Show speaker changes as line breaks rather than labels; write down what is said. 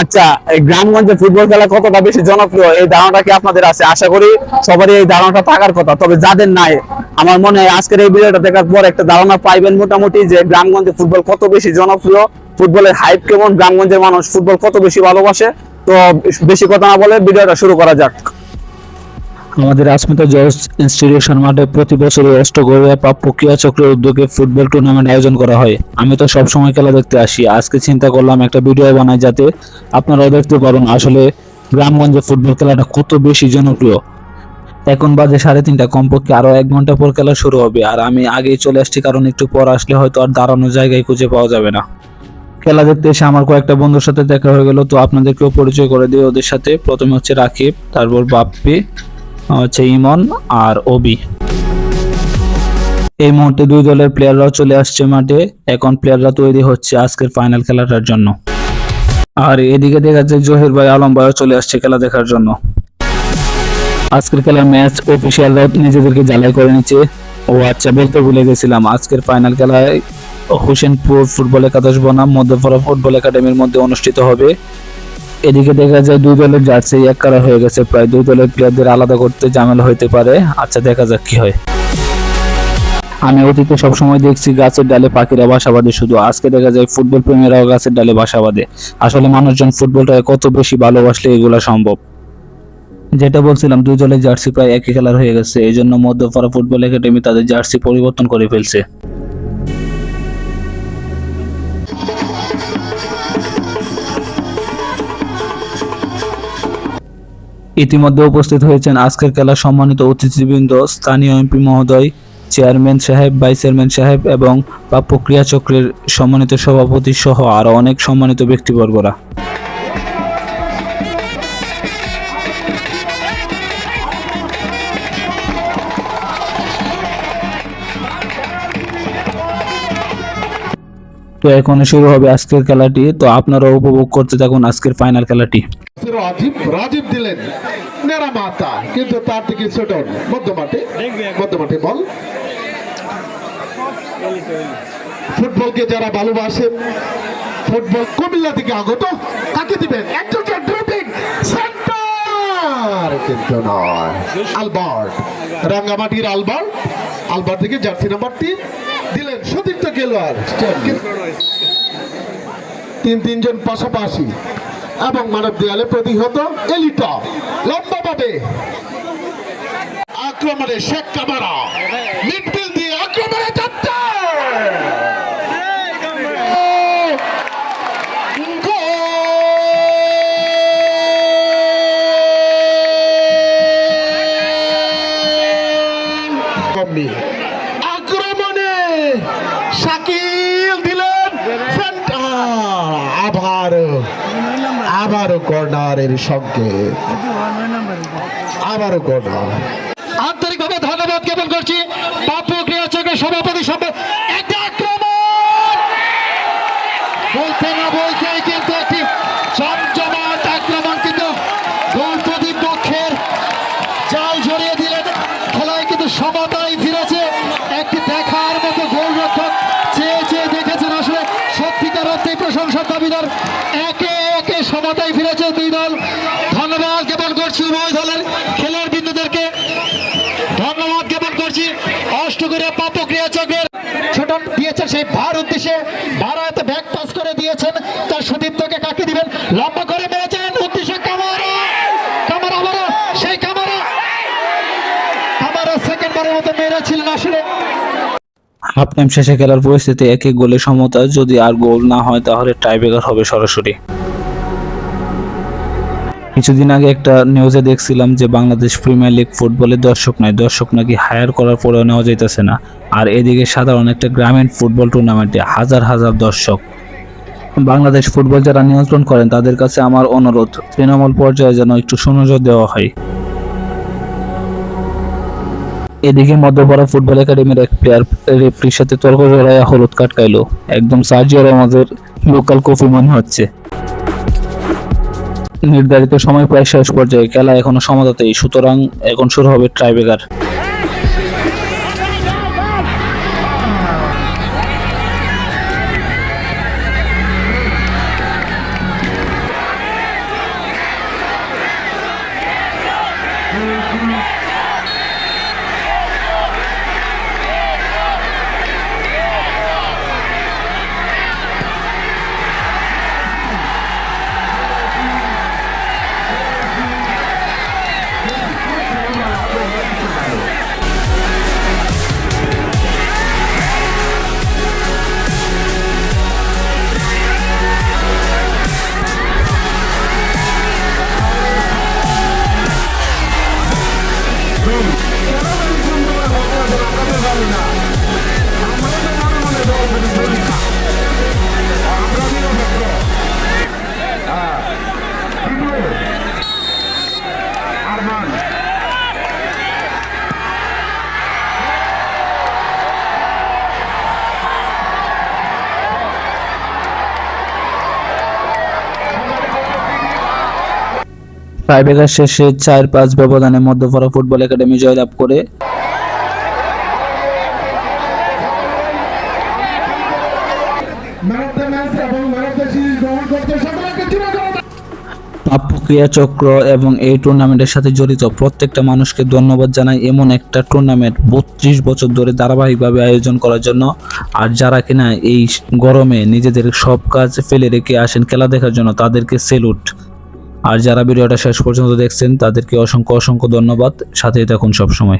আচ্ছা এই ফুটবল খেলা কতটা বেশি জনপ্রিয়? এই ধারণাটা কি আপনাদের আছে? আশা করি সবারই এই ধারণাটা থাকার কথা, তবে যাদের নাই, আমার মনে হয় আজকের এই ভিডিওটা দেখার পর একটা ধারণা পাইবেন মোটামুটি যে গ্রামগঞ্জে ফুটবল কত বেশি জনপ্রিয় ফুটবলের হাইপ কেমন, গ্রামগঞ্জের মানুষ ফুটবল কত বেশি ভালোবাসে, তো বেশি কথা না বলে ভিডিওটা শুরু করা যাক।
আমাদের আসমিতা জর্জ ইনস্টিটিউশন মাঠে প্রতি বছর অষ্টগড়িয়া প্রাপ্য ক্রীড়া চক্রের উদ্যোগে ফুটবল টুর্নামেন্ট আয়োজন করা হয়। আমি তো সব সময় খেলা দেখতে আসি। আজকে চিন্তা করলাম একটা ভিডিও বানাই যাতে আপনারাও দেখতে পারেন আসলে গ্রামগঞ্জে ফুটবল খেলাটা কত বেশি জনপ্রিয়। এখন বাজে সাড়ে তিনটা। কমপক্ষে আরও এক ঘণ্টা পর খেলা শুরু হবে। আর আমি আগেই চলে আসছি, কারণ একটু পর আসলে হয়তো আর দাঁড়ানোর জায়গায় খুঁজে পাওয়া যাবে না। খেলা দেখতে এসে আমার কয়েকটা বন্ধুর সাথে দেখা হয়ে গেল। তো আপনাদেরকেও পরিচয় করে দিই। ওদের সাথে প্রথমে হচ্ছে রাকিব, তারপর বাপ্পি হচ্ছে ইমন আর ওবি। এই মুহূর্তে দুই দলের প্লেয়াররাও চলে আসছে মাঠে। এখন প্লেয়াররা তৈরি হচ্ছে আজকের ফাইনাল খেলাটার জন্য। আর এদিকে দেখা যাচ্ছে জহির ভাই আলম ভাইও চলে আসছে খেলা দেখার জন্য। আজকের খেলার ম্যাচ অফিসিয়ালরা নিজেদেরকে জ্বালাই করে নিচ্ছে। ও আচ্ছা বলতে ভুলে গেছিলাম, আজকের ফাইনাল খেলায় হোসেনপুর ফুটবল একাদশ বনাম, মধ্যপাড়া ফুটবল একাডেমির মধ্যে অনুষ্ঠিত হবে। এদিকে দেখা যায় দুই দলের জার্সি এক কালার হয়ে গেছে। প্রায় দুই দলের প্লেয়ারদের আলাদা করতে ঝামেলা হইতে পারে। আচ্ছা দেখা যাক কি হয়। আমি অতীতে সবসময় দেখছি গাছের ডালে পাখিরা বাসা বাঁধে। শুধু আজকে দেখা যায় ফুটবল প্রেমীরাও গাছের ডালে বাসা বাঁধে। আসলে মানুষজন ফুটবলটাকে কত বেশি ভালোবাসলে এগুলো সম্ভব? যেটা বলছিলাম, দুই দলের জার্সি প্রায় একই কালার হয়ে গেছে। এই জন্য মধ্যপাড়া ফুটবল একাডেমি তাদের জার্সি পরিবর্তন করে ফেলছে। ইতিমধ্যে উপস্থিত হয়েছেন আজকের খেলা সম্মানিত অতিথিবৃন্দ, স্থানীয় এমপি মহোদয়, চেয়ারম্যান সাহেব, ভাইস চেয়ারম্যান সাহেব এবং বা প্রক্রিয়া চক্রের সম্মানিত সভাপতি সহ আরও অনেক সম্মানিত ব্যক্তিবর্গরা। তো এখন শুরু হবে আজকের খেলাটি। তো আপনারা উপভোগ করতে থাকুন আজকের ফাইনাল খেলাটি।
রাজীব রাজীব দিলেন। নেরা মাতা কিন্তু তার থেকে ছোট মধ্য মাঠে মধ্য মাঠে বল। ফুটবলকে যারা ভালোবাসেন ফুটবল কুমিল্লা থেকে আগত কাকে দিবেন একজন ড্রিবলিং সেন্টার। কিন্তু নয়, আলবার্ট, রাঙ্গামাটির আলবার্ট আলবার্ট থেকে জার্সি নাম্বার তিন দিলেন সতীর্থ খেলোয়াড় তিন তিনজন পাশাপাশি এবং মানব দেয়ালে প্রতিহত এলিটা। লম্বা পাবে আক্রমণে শেখ কামারা। মিডফিল্ড দিয়ে আক্রমণে আবারও কর্নারের সংকেত আবারও কর্নার
আন্তরিকভাবে ধন্যবাদ জ্ঞাপন করছি। বাপু ক্রিয়া চক্রের সভাপতি বলতে কিন্তু খেলায় কিন্তু সমতায় একটি দেখার দেখেছেন আসলে সত্যিকার অর্থে প্রশংসার দাবিদার একে ফিরেছে দুই দল। ধন্যবাদ জ্ঞাপন করছি উভয় দলের খেলার বিন্দুদেরকে। ধন্যবাদ জ্ঞাপন করছি অষ্টগড়িয়া পাপ ক্রিয়া চক্রের সেই ভার উদ্দেশ্যে। ব্যাগ পাস করে দিয়েছেন। তার সুদীপ্তকে কাকে দিবেন? লম্বা করে মেরেছেন সেই কামারা। সেকেন্ড বারের মতো আসলে।
হাফ টাইম শেষে খেলার পরিস্থিতি এক এক গোলে সমতা। যদি আর গোল না হয়, তাহলে টাইব্রেকার হবে সরাসরি। কিছুদিন আগে একটা নিউজে দেখছিলাম যে বাংলাদেশ প্রিমিয়ার লিগ ফুটবলের দর্শক নাই দর্শক নাকি হায়ার করার পরেও নেওয়া যাইতেছে না। আর এদিকে সাধারণ একটা গ্রামীণ ফুটবল টুর্নামেন্টে হাজার হাজার দর্শক। বাংলাদেশ ফুটবল যারা নিয়ন্ত্রণ করেন, তাদের কাছে আমার অনুরোধ, তৃণমূল পর্যায়ে যেন একটু সুনজর দেওয়া হয়। এদিকে মধ্যপাড়া ফুটবল একাডেমির এক প্লেয়ার রেফারির সাথে তর্ক জড়াইয়া হলুদ কার্ড খাইলো। একদম সার্জিও আমাদের লোকাল কফি মনে হচ্ছে। নির্ধারিত সময় প্রায় শেষ পর্যায়ে খেলা এখনও সমাধাতেই সুতরাং এখন শুরু হবে ট্রাইবেকার। ট্রাইবেকার শেষে চার পাঁচ ব্যবধানে মধ্যপাড়া ফুটবল একাডেমি জয়লাভ করে। ক্রিয়া চক্র এবং এই টুর্নামেন্টের সাথে জড়িত প্রত্যেকটা মানুষকে ধন্যবাদ জানাই এমন একটা টুর্নামেন্ট বত্রিশ বছর ধরে ধারাবাহিকভাবে আয়োজন করার জন্য। আর যারা কিনা এই গরমে নিজেদের সব কাজ ফেলে রেখে আসেন খেলা দেখার জন্য তাদেরকে সেলুট। আর যারা ভিডিওটা শেষ পর্যন্ত দেখছেন তাদেরকে অসংখ্য অসংখ্য ধন্যবাদ। সাথেই থাকুন সবসময়।